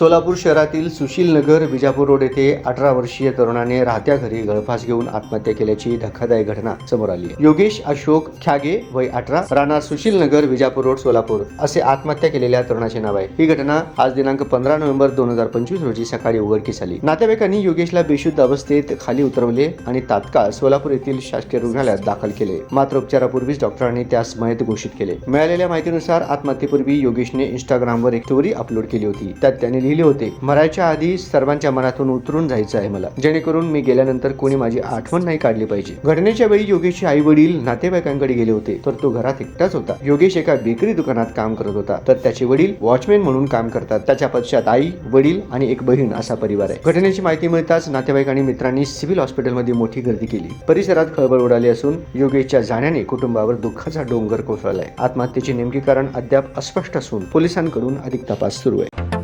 सोलापूर शहरातील सुशील नगर विजापूर रोड येथे अठरा वर्षीय तरुणाने राहत्या घरी गळफास घेऊन आत्महत्या केल्याची धक्कादायक घटना समोर आली आहे. योगेश अशोक ख्यागे वय अठरा राहणार सुशील नगर विजापूर रोड सोलापूर असे आत्महत्या केलेल्या तरुणाचे नाव आहे. ही घटना आज दिनांक पंधरा नोव्हेंबर दोन हजार पंचवीस रोजी सकाळी उघडकीस आली. नातेवाईकांनी योगेशला बेशुद्ध अवस्थेत खाली उतरवले आणि तात्काळ सोलापूर येथील शासकीय रुग्णालयात दाखल केले. मात्र उपचारापूर्वीच डॉक्टरांनी त्यास मयत घोषित केले. मिळालेल्या माहितीनुसार आत्महत्येपूर्वी योगेशने इंस्टाग्रामवर एक स्टोरी अपलोड केली होती. त्यात त्याने लिहिले होते. मरायच्या आधी सर्वांच्या मनातून उतरून जायचं आहे मला. जेणेकरून मी गेल्यानंतर कोणी माझी आठवण नाही काढली पाहिजे. घटनेच्या वेळी योगेशचे आई वडील नातेवाईकांकडे गेले होते तर तो घरात एकटाच होता. योगेश एका बेकरी दुकानात काम करत होता तर त्याचे वडील वॉचमॅन म्हणून काम करतात. त्याच्या पश्चात आई वडील आणि एक बहीण असा परिवार आहे. घटनेची माहिती मिळताच नातेवाईक आणि मित्रांनी सिव्हिल हॉस्पिटलमध्ये मोठी गर्दी केली. परिसरात खळबळ उडाली असून योगेशच्या जाण्याने कुटुंबावर दुःखाचा डोंगर कोसळलाय. आत्महत्येचे नेमके कारण अद्याप अस्पष्ट असून पोलिसांकडून अधिक तपास सुरू आहे.